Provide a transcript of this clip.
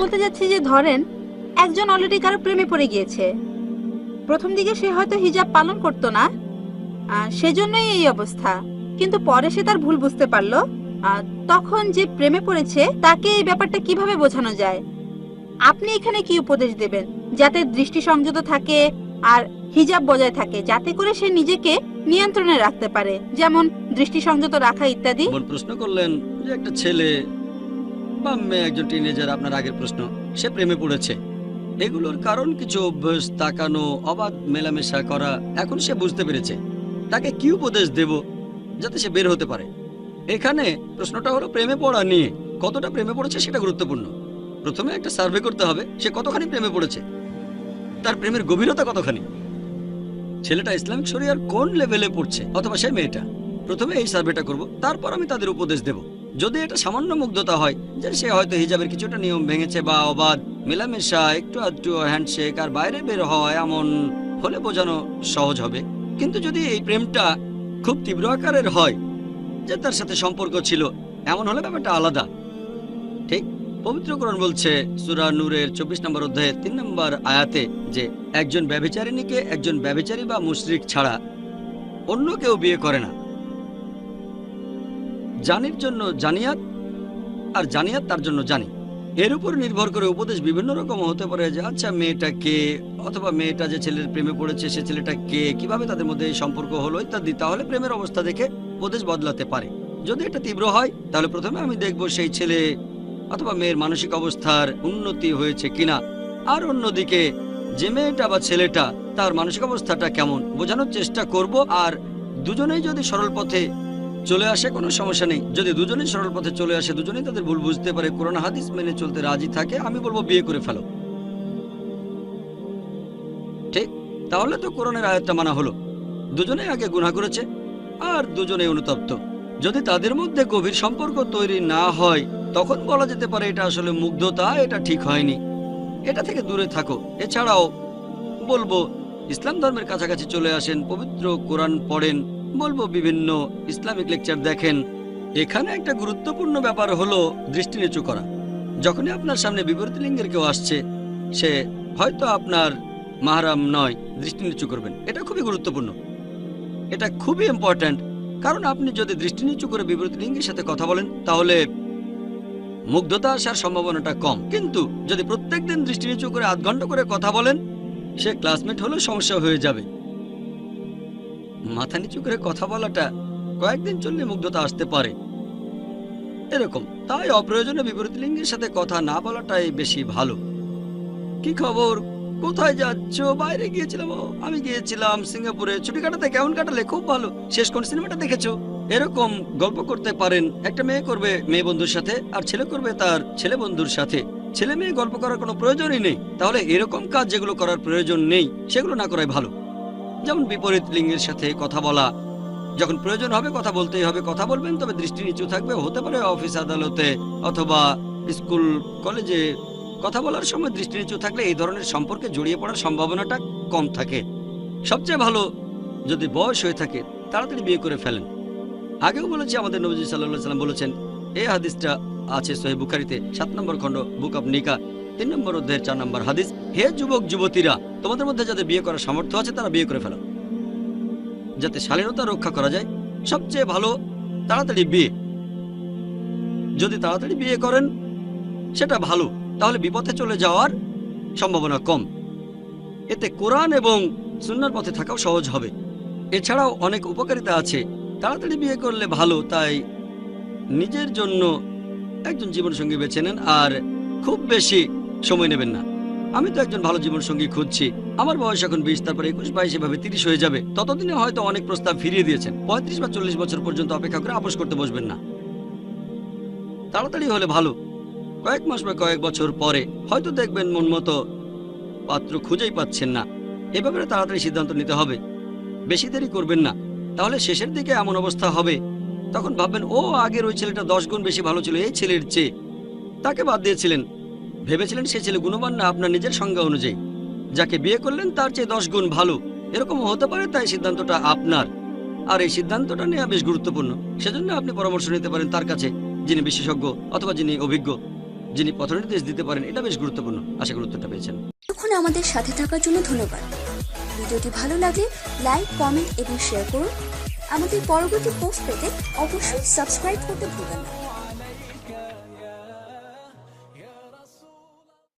বলতে যাচ্ছি যে ধরেন, একজন অলরেডি কারও প্রেমে পড়ে গিয়েছে। প্রথম দিকে সে হয়তো হিজাব পালন করতো না সেজন্যই এই অবস্থা। কিন্তু পরে সে তার ভুল বুঝতে পারল তখন যে প্রেমে পড়েছে, তাকে এই ব্যাপারটা কীভাবে বোঝানো যায়? আপনি এখানে কি উপদেশ দেবেন? যাতে দৃষ্টি সংযত থাকে আর হিজাব বজায় থাকে, যাতে করে সে নিজেকে নিয়ন্ত্রণে রাখতে পারে। যেমন দৃষ্টি সংযত রাখা ইত্যাদি। প্রশ্ন করলেন যে একটা ছেলে বা একজন টিনেজার আপনার আগের প্রশ্ন। সে প্রেমে পড়েছে। এগুলোর কারণ কিছু অভ্যাস, তাকানো, অবাধ মেলামেশা করা, এখন সে বুঝতে পেরেছে। তাকে কি উপদেশ দেব যাতে সে বের হতে পারে? এখানে প্রশ্নটা হলো প্রেমে পড়া নিয়ে। কতটা প্রেমে পড়েছে সেটা গুরুত্বপূর্ণ। প্রথমে একটা সার্ভে করতে হবে, সে কতখানি প্রেমে পড়েছে? তার প্রেমের গভীরতা কতখানি? ছেলেটা ইসলামিক শরিয়ার কোন লেভেলে পড়ছে? অথবা সে মেয়েটা? প্রথমে এই সার্ভেটা করব, তারপর আমি তাদের উপদেশ দেব। যদি এটা সামান্য মুগ্ধতা হয় যে সে হয়তো হিজাবের কিছুটা নিয়ম ভেঙেছে বা অবাধ, মেলামেশা, একটু আধটু হ্যান্ডশেক আর বাইরে বের হয় এমন হলে বোঝানো সহজ হবে। কিন্তু যদি এই প্রেমটা খুব তীব্র আকারের হয়, যে তার সাথে সম্পর্ক ছিল, এমন হলে ব্যাপারটা আলাদা। ঠিক পবিত্রকরণ বলছে সুরা নূরের চব্বিশ নম্বর অধ্যায়ে তিন নম্বর আয়াতে যে, একজন ব্যভিচারিণীকে একজন ব্যভিচারী বা মুশরিক ছাড়া অন্য কেউ বিয়ে করে না। জানির জন্য জানিয়াত আর জানিয়াত তার জন্য জানি। এর উপর নির্ভর করে উপদেশ বিভিন্ন রকম হতে পারে যে আচ্ছা মেয়েটা কে? অথবা মেয়েটা যে ছেলের প্রেমে পড়েছে, সে ছেলেটা কে? কীভাবে তাদের মধ্যে এই সম্পর্ক হলো, ইত্যাদি। তাহলে প্রেমের অবস্থা দেখে উপদেশ বদলাতে পারে। যদি এটা তীব্র হয়, তাহলে প্রথমে আমি দেখব সেই ছেলে অথবা মেয়ের মানসিক অবস্থার উন্নতি হয়েছে কিনা। আর অন্যদিকে, যে মেয়েটা বা ছেলেটা, তার মানসিক অবস্থাটা কেমন, বোঝানোর চেষ্টা করব। আর দুজনেই যদি সরল পথে চলে আসে, কোনো সমস্যা নেই। যদি দুজনেই সরল পথে চলে আসে, দুজনেই তাদের ভুল বুঝতে পারে, কোরআন হাদিস মেনে চলতে রাজি থাকে, আমি বলব বিয়ে করে ফেলো। ঠিক, তাহলে তো কোরআনের আয়াতটা মানা হলো। দুজনেই আগে গুনাহ করেছে, আর দুজনেই অনুতপ্ত। যদি তাদের মধ্যে গভীর সম্পর্ক তৈরি না হয়, তখন বলা যেতে পারে এটা আসলে মুগ্ধতা, এটা ঠিক হয়নি। এটা থেকে দূরে থাকো। এছাড়াও বলব, ইসলাম ধর্মের কাছাকাছি চলে আসেন, পবিত্র কোরআন পড়েন বলব বিভিন্ন ইসলামিক লেকচার দেখেন। এখানে একটা গুরুত্বপূর্ণ ব্যাপার হলো দৃষ্টি নিচু করা। যখনই আপনার সামনে বিপরীত লিঙ্গের কেউ আসছে, সে হয়তো আপনার মাহারাম নয়, দৃষ্টি নিচু করবেন। এটা খুবই গুরুত্বপূর্ণ। এটা খুবই ইম্পর্ট্যান্ট কারণ আপনি যদি দৃষ্টি নিচু করে বিপরীত লিঙ্গের সাথে কথা বলেন, তাহলে মুগ্ধতা আসার সম্ভাবনাটা কম। কিন্তু যদি প্রত্যেকদিন দৃষ্টি নিচু করে আধ ঘণ্টা করে কথা বলেন, সে ক্লাসমেট হলেও সমস্যা হয়ে যাবে। মাথা নিচু করে কথা বলাটা কয়েকদিন চললে মুগ্ধতা আসতে পারে। এরকম, তাই অপ্রয়োজনে বিপরীত লিঙ্গের সাথে কথা না বলাটাই বেশি ভালো। কি খবর? কোথায় যাচ্ছ? বাইরে গিয়েছিলাম। আমি গিয়েছিলাম সিঙ্গাপুরে। ছুটি কাটাতে কেমন কাটালে? খুব ভালো। শেষ কোন সিনেমাটা দেখেছ? এরকম গল্প করতে পারেন। একটা মেয়ে করবে মেয়ে বন্ধুর সাথে, আর ছেলে করবে তার ছেলে বন্ধুর সাথে। ছেলে মেয়ে গল্প করার কোনো প্রয়োজনই নেই। তাহলে এরকম কাজ যেগুলো করার প্রয়োজন নেই, সেগুলো না করাই ভালো। যেমন বিপরীত লিঙ্গের সাথে কথা বলা। যখন প্রয়োজন হবে কথা বলতেই হবে, কথা বলবেন, তবে দৃষ্টি নিচু থাকবে। হতে পারে অফিস আদালতে অথবা স্কুল, কলেজে কথা বলার সময় দৃষ্টি নিচু থাকলে এই ধরনের সম্পর্কে জড়িয়ে পড়ার সম্ভাবনাটা কম থাকে। সবচেয়ে ভালো, যদি বয়স হয়ে থাকে, তাড়াতাড়ি বিয়ে করে ফেলেন। আগেও বলেছি, আমাদের নবজি সাল্লাহ সাল্লাম বলেছেন এই হাদিসটা আছে সোহেব বুখারিতে, সাত নম্বর খণ্ড, বুক অব নিকা। তিন নম্বর অধ্যায়ের চার নম্বর হাদিস, হে যুবক, যুবতীরা, তোমাদের মধ্যে যাদের বিয়ে করার সামর্থ্য আছে, তারা বিয়ে করে ফেলো। যাতে শালীনতা রক্ষা করা যায়, সবচেয়ে ভালো তাড়াতাড়ি বিয়ে। যদি তাড়াতাড়ি বিয়ে করেন, সেটা ভালো, তাহলে বিপথে চলে যাওয়ার সম্ভাবনা কম। এতে কোরআন এবং সুন্নার পথে থাকাও সহজ হবে। এছাড়াও অনেক উপকারিতা আছে। তাড়াতাড়ি বিয়ে করলে ভালো, তাই নিজের জন্য একজন জীবনসঙ্গী বেছে নেন, আর খুব বেশি সময় নেবেন না। আমি তো একজন ভালো জীবনসঙ্গী খুঁজছি। আমার বয়স এখন বিশ, তারপর একুশ, বাইশ, এভাবে তিরিশ হয়ে যাবে। ততদিনে হয়তো অনেক প্রস্তাব ফিরিয়ে দিয়েছেন। পঁয়ত্রিশ বা চল্লিশ বছর পর্যন্ত অপেক্ষা করে আপোষ করতে বসবেন না। তাড়াতাড়ি হলে ভালো। কয়েক মাস বা কয়েক বছর পরে হয়তো দেখবেন মন মতো পাত্র খুঁজেই পাচ্ছেন না। এ ব্যাপারে তাড়াতাড়ি সিদ্ধান্ত নিতে হবে। বেশি দেরি করবেন না। তাহলে শেষের দিকে এমন অবস্থা হবে। তখন ভাববেন, ও, আগের ওই ছেলেটা দশ গুণ বেশি ভালো ছিল, এই ছেলের চেয়ে। তাকে বাদ দিয়েছিলেন। ভেবেছিলেন সে ছেলে গুণবান না, আপনার নিজের সংজ্ঞা অনুযায়ী। যাকে বিয়ে করলেন তার চেয়ে দশ গুণ ভালো। এরকম হতে পারে, তাই সিদ্ধান্তটা আপনার। আর এই সিদ্ধান্তটা নেওয়া বেশ গুরুত্বপূর্ণ। সেজন্য আপনি পরামর্শ নিতে পারেন তার কাছে, যিনি বিশেষজ্ঞ অথবা যিনি অভিজ্ঞ, যিনি পথনির্দেশ দিতে পারেন, এটা বেশ গুরুত্বপূর্ণ। আশা করি উত্তরটা পেয়েছেন। তখন আমাদের সাথে থাকার জন্য ধন্যবাদ। ভিডিওটি ভালো লাগলে লাইক, কমেন্ট এবং শেয়ার করুন। আমাদের পরবর্তী পোস্ট পেতে অবশ্যই সাবস্ক্রাইব করতে ভুলবেন না।